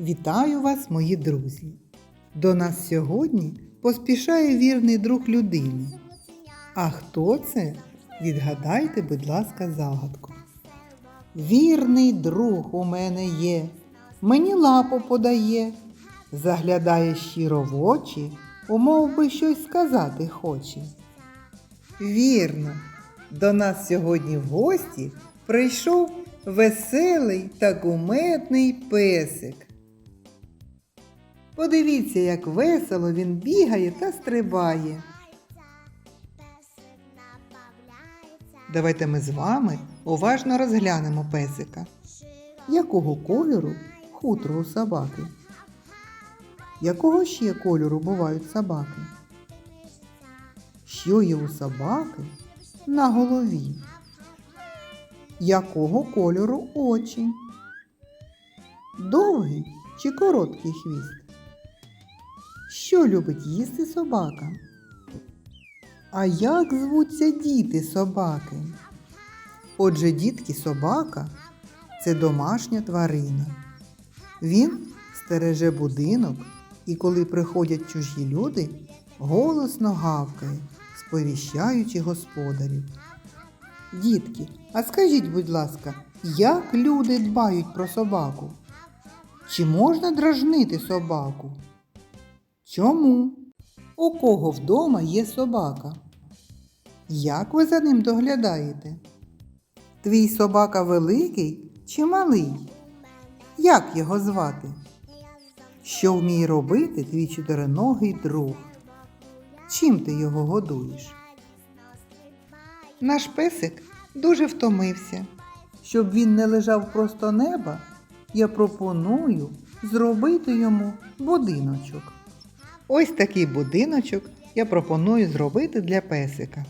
Вітаю вас, мої друзі! До нас сьогодні поспішає вірний друг людини. А хто це? Відгадайте, будь ласка, загадку. Вірний друг у мене є, мені лапу подає, заглядає щиро в очі, умов би щось сказати хоче. Вірно, до нас сьогодні в гості прийшов веселий та куметний песик. Подивіться, як весело він бігає та стрибає. Давайте ми з вами уважно розглянемо песика. Якого кольору хутро у собаки? Якого ще кольору бувають собаки? Що є у собаки на голові? Якого кольору очі? Довгий чи короткий хвіст? Що любить їсти собака? А як звуться діти собаки? Отже, дітки собака це домашня тварина. Він стереже будинок і коли приходять чужі люди, голосно гавкає, сповіщаючи господарів. Дітки, а скажіть, будь ласка, як люди дбають про собаку? Чи можна дражнити собаку? Чому? У кого вдома є собака? Як ви за ним доглядаєте? Твій собака великий чи малий? Як його звати? Що вміє робити твій чотириногий друг? Чим ти його годуєш? Наш песик дуже втомився. Щоб він не лежав просто неба, я пропоную зробити йому будиночок. Ось такий будиночок я пропоную зробити для песика.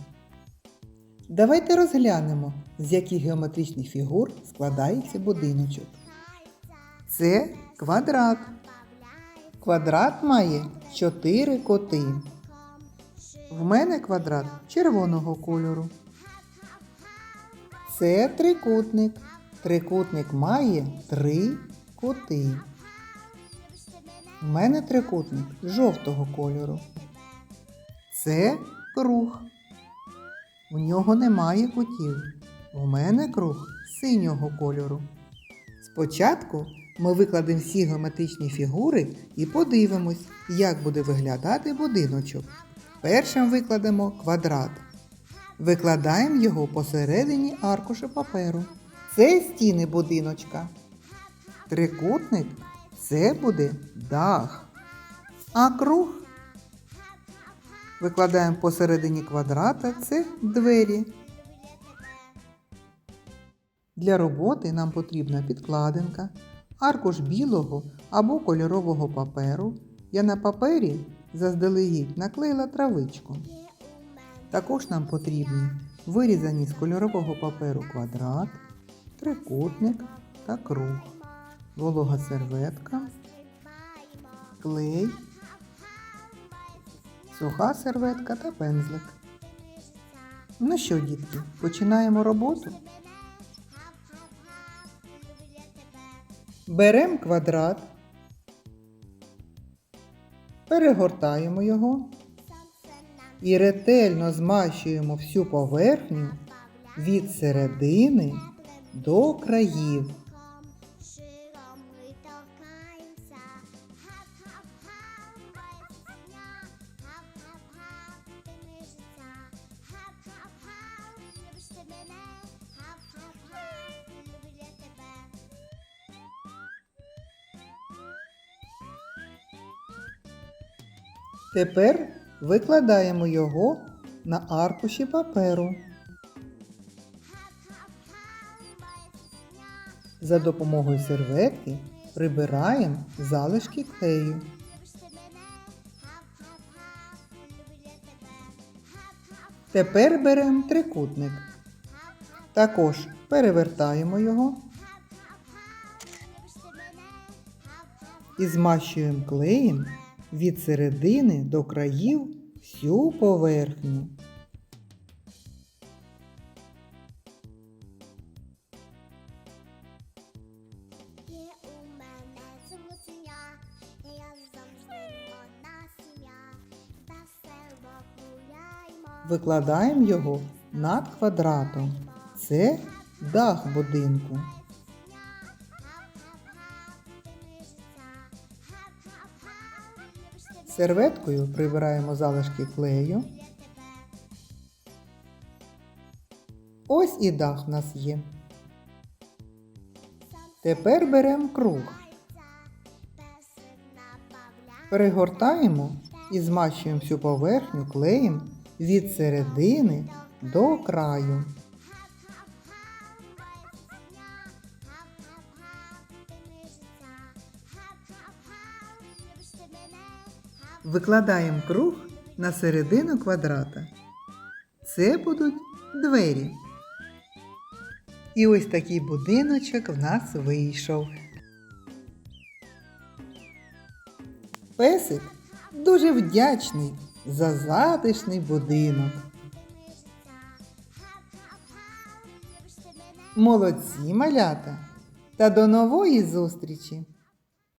Давайте розглянемо, з яких геометричних фігур складається будиночок. Це квадрат. Квадрат має 4 коти. В мене квадрат червоного кольору. Це трикутник. Трикутник має три кути. У мене трикутник жовтого кольору. Це круг. У нього немає кутів. У мене круг синього кольору. Спочатку ми викладемо всі геометричні фігури і подивимось, як буде виглядати будиночок. Першим викладемо квадрат. Викладаємо його посередині аркуша паперу. Це стіни будиночка. Трикутник це буде дах. А круг викладаємо посередині квадрата це двері. Для роботи нам потрібна підкладинка, аркуш білого або кольорового паперу. Я на папері заздалегідь наклеїла травичку. Також нам потрібні вирізані з кольорового паперу квадрат, трикутник та круг, волога серветка, клей, суха серветка та пензлик. Ну що, дітки, починаємо роботу. Беремо квадрат, перегортаємо його і ретельно змащуємо всю поверхню від середини до країв. Тепер викладаємо його на аркуші паперу. За допомогою серветки прибираємо залишки клею. Тепер беремо трикутник. Також перевертаємо його і змащуємо клеєм від середини до країв всю поверхню. Викладаємо його над квадратом. Це дах будинку. Серветкою прибираємо залишки клею. Ось і дах в нас є. Тепер беремо круг. Перегортаємо і змащуємо всю поверхню клеєм від середини до краю. Викладаємо круг на середину квадрата. Це будуть двері. І ось такий будиночок в нас вийшов. Песик дуже вдячний за затишний будинок. Молодці малята! Та до нової зустрічі!